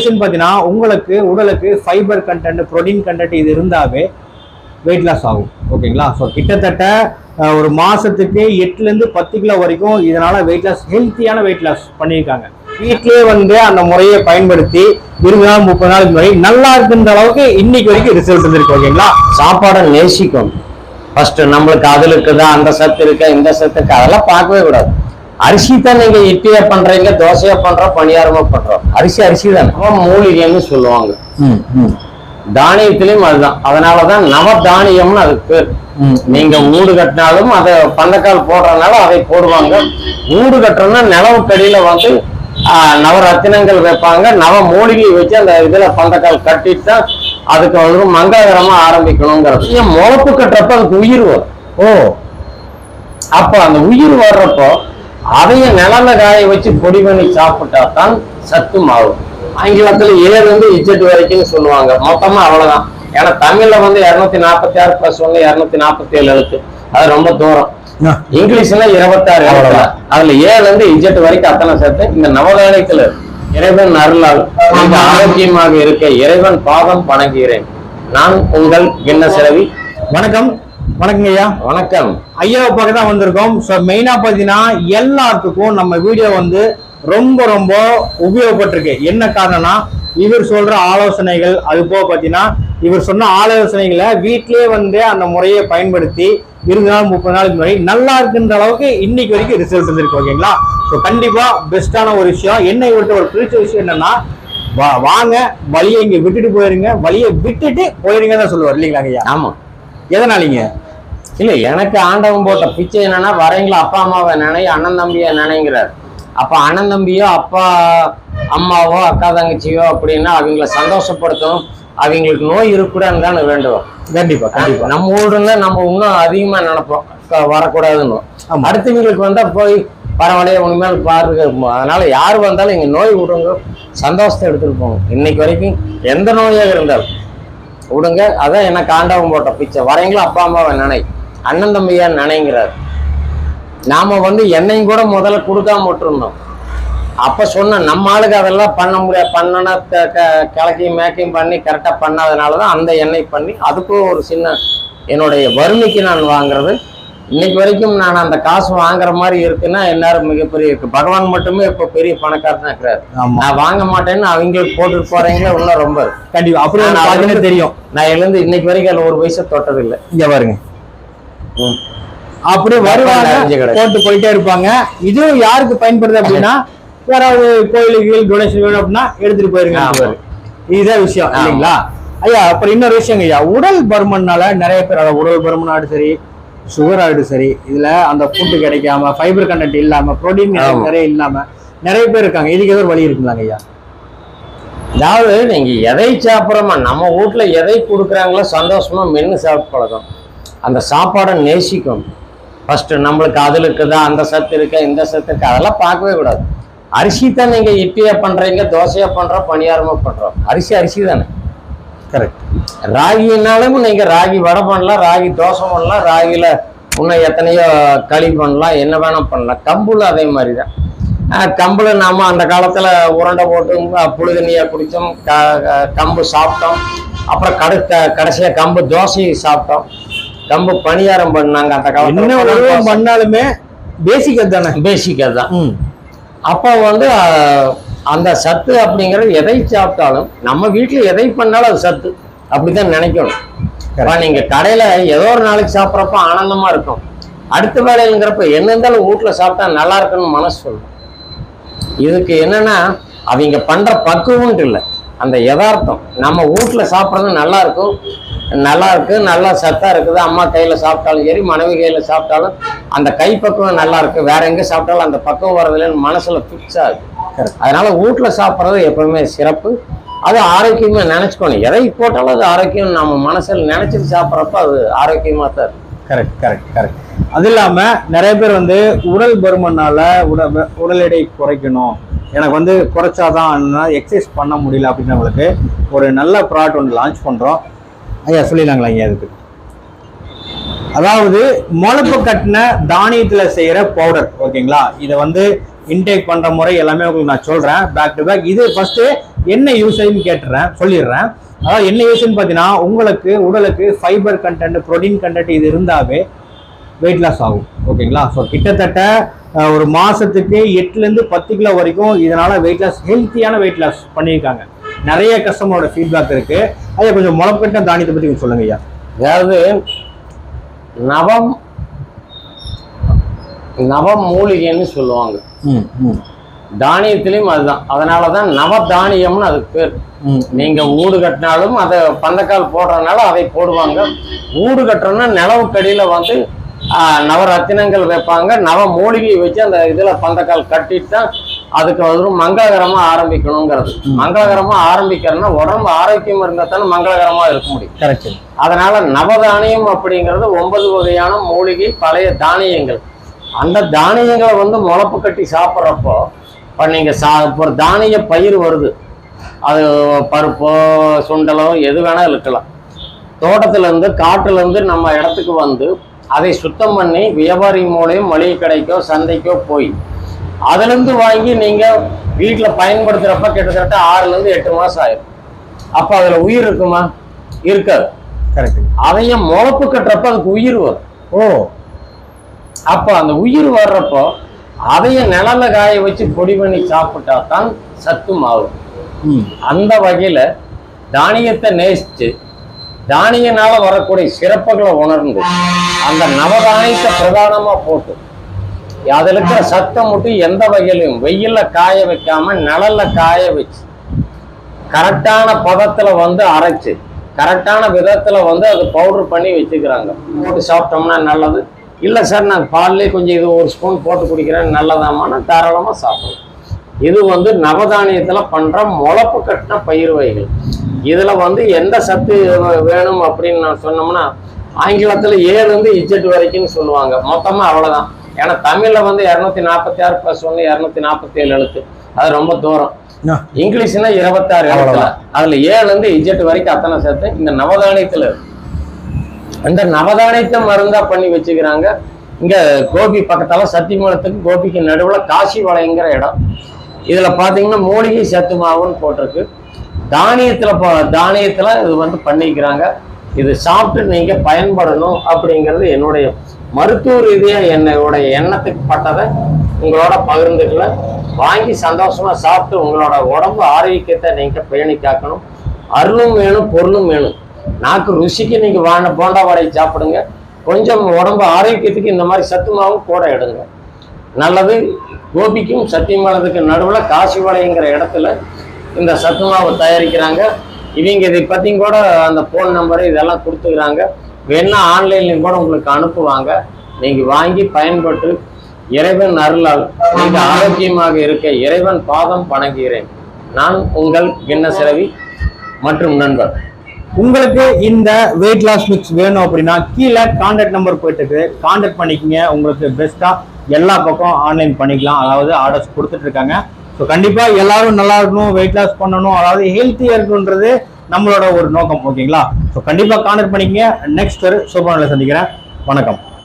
விஷயம் பார்த்தீங்கன்னா உங்களுக்கு உடலுக்கு ஃபைபர் கண்டென்ட் ப்ரோட்டீன் கண்டென்ட் இது இருந்தாவே வெயிட் லாஸ் ஆகும். ஓகேங்களா ஸோ கிட்டத்தட்ட ஒரு மாதத்துக்கு எட்டுலேருந்து பத்து கிலோ வரைக்கும் இதனால் வெயிட் லாஸ் ஹெல்த்தியான வெயிட் லாஸ் பண்ணியிருக்காங்க. வீட்லயே வந்து அந்த முறையை பயன்படுத்தி இருபது நாள் முப்பது நாளுக்கு முறை நல்லா இருக்குன்ற அளவுக்கு இன்னைக்கு வரைக்கும் ரிசல்ட் இருந்திருக்கு ஓகேங்களா சாப்பாடை நேசிக்கும். ஃபர்ஸ்ட் நம்மளுக்கு அதுல இருக்குதா அந்த சத்து இருக்கா இந்த சத்து இருக்கா அதெல்லாம் பார்க்கவே கூடாது. அரிசி தான் நீங்க இட்லியா பண்றீங்க தோசையா பண்றோம் பணியாரமா பண்றோம். அரிசி அரிசி தானே மூலிகைன்னு சொல்லுவாங்க. தானியத்திலயும் அதுதான். அதனாலதான் நவ தானியம்னு அதுக்கு பேர். நீங்க ஊடு கட்டினாலும் அதை பந்தக்கால் போடுறதுனால அதை போடுவாங்க. ஊடு கட்டுறோம்னா நிலவுக்கடியில வந்து நவரத்தினங்கள் வைப்பாங்க. நவ மூலிகை வச்சு அந்த இதுல பந்தக்கால் கட்டிட்டு தான் அதுக்கு வந்து மங்களகரமா ஆரம்பிக்கணுங்கிறது. ஏன் முளப்பு கட்டுறப்ப அதுக்கு உயிர் வரும்? ஓ. அப்ப அந்த உயிர் வர்றப்போ அதையும் நிழல்ல காய வச்சு பொடி பண்ணி சாப்பிட்டா தான் சத்து மாவு. ஆங்கிலத்துல ஏழு இருந்து இஜெட் வரைக்கும் சொல்லுவாங்க. மொத்தமா அவ்வளவுதான். ஏன்னா தமிழ்ல வந்து இருநூத்தி நாற்பத்தி ஆறு பிளஸ் ஒன்னு இருநூத்தி நாற்பத்தி ஏழு எழுத்து. அது ரொம்ப தூரம். இங்கிலீஷ்ல இருபத்தாறு எழுத்து அதுல ஏழுல இருந்து இஜெட் வரைக்கும் அத்தனை சேர்த்து இந்த நவதானியத்துல. இறைவன் அருளால் நீங்க ஆரோக்கியமாக இருக்க இறைவன் பாதம் வணங்குகிறேன். நான் உங்கள் கிண்ண செலவி. வணக்கம். வணக்கங்க ஐயா வணக்கம். ஐயாவை பார்க்க தான் வந்திருக்கோம். ஸோ மெயினாக பார்த்தீங்கன்னா எல்லாத்துக்கும் நம்ம வீடியோ வந்து ரொம்ப ரொம்ப உபயோகப்பட்டிருக்கு. என்ன காரணம்னா இவர் சொல்ற ஆலோசனைகள் அது போக பார்த்தீங்கன்னா இவர் சொன்ன ஆலோசனைகளை வீட்டிலேயே வந்து அந்த முறையை பயன்படுத்தி இருபது நாள் முப்பது நாளுக்கு முறை நல்லா இருக்குன்ற அளவுக்கு இன்னைக்கு வரைக்கும் ரிசல்ட் வந்திருக்கு ஓகேங்களா? ஸோ கண்டிப்பா பெஸ்டான ஒரு விஷயம். என்ன இவர்கிட்ட ஒரு பிடிச்ச விஷயம் என்னன்னா வா வாங்க வழியை இங்க விட்டுட்டு போயிருங்க. வழியை விட்டுட்டு போயிருங்க தான் சொல்லுவார் இல்லைங்களா ஐயா ஆமா. எதனாலீங்க? இல்ல எனக்கு ஆண்டவன் போட்ட பிச்சை என்னன்னா வரீங்களா அப்பா அம்மாவை நினை அண்ணன் தம்பியை நினைங்கிறார். அப்ப அண்ணன் தம்பியோ அப்பா அம்மாவோ அக்கா தங்கச்சியோ அப்படின்னா அவங்கள சந்தோஷப்படுத்தணும். அவங்களுக்கு நோய் இருக்கக்கூடாதுன்னு தானே வேண்டுவோம். கண்டிப்பா கண்டிப்பா. நம்ம ஊருல நம்ம இன்னும் அதிகமா நினைப்போம். வரக்கூடாதுன்னு. அடுத்தவங்களுக்கு வந்தா போய் பரவாயில்லையே உண்மையில பாருங்க அதனால யார் வந்தாலும் இங்க நோய் விடுங்க. சந்தோஷத்தை எடுத்துட்டு போங்க. இன்னைக்கு வரைக்கும் எந்த நோயாக இருந்தாலும். விடுங்க. அதான் எனக்கு ஆண்டவன் போட்ட பிச்சை. வரீங்களா அப்பா அம்மாவை நினை. அண்ணன் தம்பியா நினைங்கிறார். நாம வந்து என்னையும் கூட முதல்ல கொடுக்காம விட்டுருந்தோம். அப்ப சொன்ன நம்ம ஆளுக்கு அதெல்லாம் பண்ண முடியாது. பண்ணனா கிளக்கையும் மேக்கையும் பண்ணி கரெக்டா பண்ணாதனாலதான் அந்த எண்ணெய் பண்ணி அதுக்கும் ஒரு சின்ன என்னுடைய வறுமைக்கு நான் வாங்குறது. இன்னைக்கு வரைக்கும் நான் அந்த காசு வாங்குற மாதிரி இருக்குன்னா எல்லாரும் மிகப்பெரிய இருக்கு. பகவான் மட்டுமே இப்ப பெரிய பணக்காரனா இருக்கிறாரு. நான் வாங்க மாட்டேன்னு அவங்களுக்கு போட்டுட்டு போறீங்களே இன்னும் ரொம்ப கண்டிப்பா. வந்து- தெரியும். நான் எழுந்து இன்னைக்கு வரைக்கும் அதுல ஒரு பைசா தொட்டது இல்லை இங்க பாருங்க. அப்படியே வருவாங்க. போட்டு போயிட்டே இருப்பாங்க இதுவும் யாருக்கு பயன்படுது அப்படின்னா யாராவது கோயிலுக்கு டொனேஷன் வேணும் அப்படின்னா எடுத்துட்டு போயிருங்க. இதுதான் விஷயம். இல்லைங்களா ஐயா அப்புறம் இன்னொரு விஷயங்க ஐயா உடல் பருமன்னால நிறைய பேர் அதாவது உடல் பருமன் ஆகட்டும் சரி சுகர் ஆகட்டும் சரி இதுல அந்த ஃபுட்டு கிடைக்காம ஃபைபர் கண்டென்ட் இல்லாம புரோட்டீன். நிறைய இல்லாம நிறைய பேர் இருக்காங்க இதுக்கு ஏதோ ஒரு வழி இருக்குங்களாங்க ஐயா அதாவது நீங்க எதை சாப்பிட்றோமா நம்ம வீட்ல எதை கொடுக்குறாங்களோ சந்தோஷமா மென்னு சாப்பிட்டு பழக்கம் அந்த சாப்பாடை நேசிக்கும். ஃபர்ஸ்ட் நம்மளுக்கு அதுல இருக்குதா அந்த சத்து இருக்கா இந்த சத்து இருக்கா அதெல்லாம் பார்க்கவே கூடாது. அரிசி தான் நீங்க இட்லியா பண்றீங்க தோசையா பண்றோம் பணியாரமா பண்றோம். அரிசி அரிசி தானே? கரெக்ட் ராகினாலும் நீங்க ராகி வடை பண்ணலாம் ராகி தோசை பண்ணலாம் ராகில இன்னும் எத்தனையோ களி பண்ணலாம் என்ன வேணா பண்ணலாம். கம்புல அதே மாதிரி தான். கம்புல நாம அந்த காலத்துல உருண்டை போட்டு அஹ் புழுதண்ணியா குடித்தோம் க- கம்பு சாப்பிட்டோம். அப்புறம் கடு க- கடைசியா கம்பு தோசையை சாப்பிட்டோம். கம்பு பணியாரம் பண்ணாங்க அந்த என்ன உருவம் காலத்துல பண்ணாலுமே பேசிக் தானே பேசிக் ம். அப்போ வந்து அந்த சத்து அப்படிங்கிறது எதை சாப்பிட்டாலும் நம்ம வீட்டில் எதை பண்ணாலும் அது சத்து. அப்படிதான் நினைக்கணும். அப்ப நீங்க கடையில ஏதோ ஒரு நாளைக்கு சாப்பிட்றப்ப ஆனந்தமா இருக்கும். அடுத்த வேலைங்கிறப்ப என்ன இருந்தாலும் வீட்டுல சாப்பிட்டா நல்லா இருக்குன்னு மனசு சொல்லும். இதுக்கு என்னன்னா அவங்க பண்ற பக்குவம்ட்டு இல்லை அந்த யதார்த்தம். நம்ம வீட்டுல சாப்பிட்றது நல்லா இருக்கும் நல்லா இருக்கு நல்லா சத்தா இருக்குது. அம்மா கையில சாப்பிட்டாலும் சரி மனைவி கையில சாப்பிட்டாலும் அந்த கைப்பக்குவம் நல்லா இருக்கு. வேற எங்க சாப்பிட்டாலும் அந்த பக்குவம் வரதில்லைன்னு மனசுல ஃபிக்ஸ் ஆகுது அதனால வீட்டுல சாப்பிட்றது எப்பவுமே சிறப்பு. அது ஆரோக்கியமா நினைச்சுக்கணும். எதை போட்டாலும் அது ஆரோக்கியம் நம்ம மனசுல நினைச்சிட்டு சாப்பிட்றப்ப அது ஆரோக்கியமா தான் இருக்கும் கரெக்ட் கரெக்ட் கரெக்ட் அது இல்லாம நிறைய பேர் வந்து உடல் பருமனால உடல் உடல் எடை குறைக்கணும். எனக்கு வந்து குறைச்சாதான் எக்ஸசைஸ் பண்ண முடியல அப்படின்றவங்களுக்கு ஒரு நல்ல ப்ராடக்ட் ஒன்று லான்ச் பண்ணுறோம் ஐயா சொல்லிடலாங்களா ஐயா அதுக்கு? அதாவது முளப்பு கட்டின தானியத்தில் செய்கிற பவுடர் ஓகேங்களா? இதை வந்து இன்டேக் பண்ணுற முறை எல்லாமே உங்களுக்கு நான் சொல்கிறேன் பேக் டு பேக் இது ஃபஸ்ட்டு என்ன யூசேஜ்னு கேட்டுறேன் சொல்லிடுறேன். அதாவது என்ன யூஸ்ன்னு பார்த்தீங்கன்னா உங்களுக்கு உடலுக்கு ஃபைபர் கண்டென்ட் ப்ரோட்டீன் கண்டென்ட் இது இருந்தாவே வெயிட் லாஸ் ஆகும் ஓகேங்களா? ஸோ கிட்டத்தட்ட ஒரு மாசத்துக்கு எட்டுலேருந்து பத்து கிலோ வரைக்கும் இதனால வெயிட் லாஸ் ஹெல்த்தியான வெயிட் லாஸ் பண்ணியிருக்காங்க. நிறைய கஸ்டமரோட ஃபீட்பேக் இருக்கு. அதை கொஞ்சம் முளப்பட்ட தானியத்தை பற்றி கொஞ்சம் சொல்லுங்க ஐயா. அதாவது நவம் நவம் மூலிகைன்னு சொல்லுவாங்க. தானியத்திலையும் அதுதான். அதனால தான் நவதானியம்னு அதுக்கு பேர். நீங்க ஊடு கட்டினாலும் அதை பந்தக்கால் போடுறதுனால அதை போடுவாங்க. ஊடு கட்டுறோம்னா நிலவுக்கடியில வந்து நவரத்தினங்கள் வைப்பாங்க. நவ மூலிகை வச்சு அந்த இதுல பந்தக்கால் கட்டிட்டு தான் அதுக்கு வந்து மங்களகரமா ஆரம்பிக்கணுங்கிறது. மங்களகரமா ஆரம்பிக்கிறதுனா உடம்பு ஆரோக்கியம் இருந்தா தானே மங்களகரமா இருக்க முடியும். கரெக்ட் அதனால நவதானியம் அப்படிங்கிறது ஒன்பது வகையான மூலிகை பழைய தானியங்கள். அந்த தானியங்களை வந்து முளப்பு கட்டி சாப்பிட்றப்போ இப்போ நீங்கள் சா இப்போ ஒரு தானிய பயிர் வருது. அது பருப்போ சுண்டலோ எது வேணால் இருக்கலாம். தோட்டத்துலேருந்து காட்டுலேருந்து நம்ம இடத்துக்கு வந்து அதை சுத்தம் பண்ணி வியாபாரி மூலியம் மளிகை கடைக்கோ சந்தைக்கோ போய் அதுலேருந்து வாங்கி நீங்கள் வீட்டில் பயன்படுத்துகிறப்ப கிட்டத்தட்ட ஆறுலேருந்து எட்டு மாதம் ஆயிரும். அப்போ அதில் உயிர் இருக்குமா? இருக்காது. கரெக்ட் அதையும் முளப்பு கட்டுறப்ப அதுக்கு உயிர் வரும். ஓ. அப்போ அந்த உயிர் வர்றப்போ அதையும் நிழல்ல காய வச்சு பொடி பண்ணி சாப்பிட்டா தான் சத்து மாவு. ம். அந்த வகையில தானியத்தை நேசிச்சு தானியனால வரக்கூடிய சிறப்புகளை உணர்ந்து அந்த நவதானியத்தை பிரதானமா போட்டு அதுல இருக்கிற சத்தம் மட்டும் எந்த வகையிலையும் வெயில்ல காய வைக்காம நிழல்ல காய வச்சு கரெக்டான பதத்துல வந்து அரைச்சு கரெக்டான விதத்துல வந்து அது பவுடர் பண்ணி வச்சுக்கிறாங்க. போட்டு சாப்பிட்டோம்னா நல்லது. இல்லை சார் நான் பால்லே கொஞ்சம் இது ஒரு ஸ்பூன் போட்டு குடிக்கிறேன் நல்லதாமான்னா தாராளமாக சாப்பிடலாம். இது வந்து நவதானியத்தில் பண்ணுற முளப்பு கட்டின பயிர் வகைகள். இதில் வந்து எந்த சத்து வேணும் அப்படின்னு நான் சொன்னோம்னா ஆங்கிலத்தில் ஏழுலேருந்து இஜெட் வரைக்கும்னு சொல்லுவாங்க. மொத்தமாக அவ்வளோதான் ஏன்னா தமிழில் வந்து இரநூத்தி நாற்பத்தி ஆறு ப்ளஸ் ஒன்று இரநூத்தி நாற்பத்தி ஏழு எழுத்து. அது ரொம்ப தூரம். இங்கிலீஷ்னா இருபத்தாறு எழுத்துல. அதுல ஏழுல இருந்து இஜெட் வரைக்கும் அத்தனை சேர்த்து இந்த நவதானியத்துல இருக்கு. அந்த நவதானியத்தை மருந்தா பண்ணி வச்சுக்கிறாங்க. இங்க கோபி பக்கத்தால சத்தியமூலத்துக்கு கோபிக்கு நடுவுல காசி வளையங்கிற இடம். இதுல பாத்தீங்கன்னா மூலிகை சத்து மாவுன்னு போட்டிருக்கு. தானியத்தில் தானியத்தில் இது வந்து பண்ணிக்கிறாங்க. இது சாப்பிட்டு நீங்கள் பயன்படணும் அப்படிங்கிறது என்னுடைய மருத்துவ ரீதியாக என்னுடைய எண்ணத்துக்கு பட்டதை உங்களோட பகிர்ந்துக்கல. வாங்கி சந்தோஷமாக சாப்பிட்டு உங்களோட உடம்பு ஆரோக்கியத்தை நீங்கள் பேணி காக்கணும். அருளும் வேணும் பொருளும் வேணும். நாக்கு ருசிக்கு நீங்கள் வாண்ட போண்டா வடையை சாப்பிடுங்க. கொஞ்சம் உடம்பு ஆரோக்கியத்துக்கு இந்த மாதிரி சத்து மாவும் கூட எடுங்க. நல்லது கோபிக்கும் சத்தியமானதுக்கு நடுவில் காசிபாளையங்கிற இடத்துல இந்த சத்து மாவு தயாரிக்கிறாங்க. இவங்க இதை பற்றியும் கூட அந்த ஃபோன் நம்பரு இதெல்லாம் கொடுத்துக்கிறாங்க. வேணா ஆன்லைன்லையும் கூட உங்களுக்கு அனுப்புவாங்க. நீங்கள் வாங்கி பயன்பட்டு இறைவன் அருளால் நீங்கள் ஆரோக்கியமாக இருக்க இறைவன் பாதம் வணங்குகிறேன். நான் உங்கள் கிண்ண சிறவி மற்றும் நண்பர். உங்களுக்கு இந்த வெயிட் லாஸ் மிக்ஸ் வேணும் அப்படின்னா கீழே கான்டாக்ட் நம்பர் போயிட்டு இருக்கு கான்டாக்ட் பண்ணிக்கங்க. உங்களுக்கு பெஸ்ட்டா எல்லா பக்கம் ஆன்லைன் பண்ணிக்கலாம். அதாவது ஆர்டர்ஸ் கொடுத்துட்டு இருக்காங்க. ஸோ கண்டிப்பாக எல்லாரும் நல்லா இருக்கணும் வெயிட் லாஸ் பண்ணணும். அதாவது ஹெல்த்தியாக இருக்கணுன்றது நம்மளோட ஒரு நோக்கம் ஓகேங்களா ஸோ கண்டிப்பாக கான்டெக்ட் பண்ணிக்கங்க. நெக்ஸ்ட் ஒரு சூப்பர் சந்திக்கிறேன். வணக்கம்.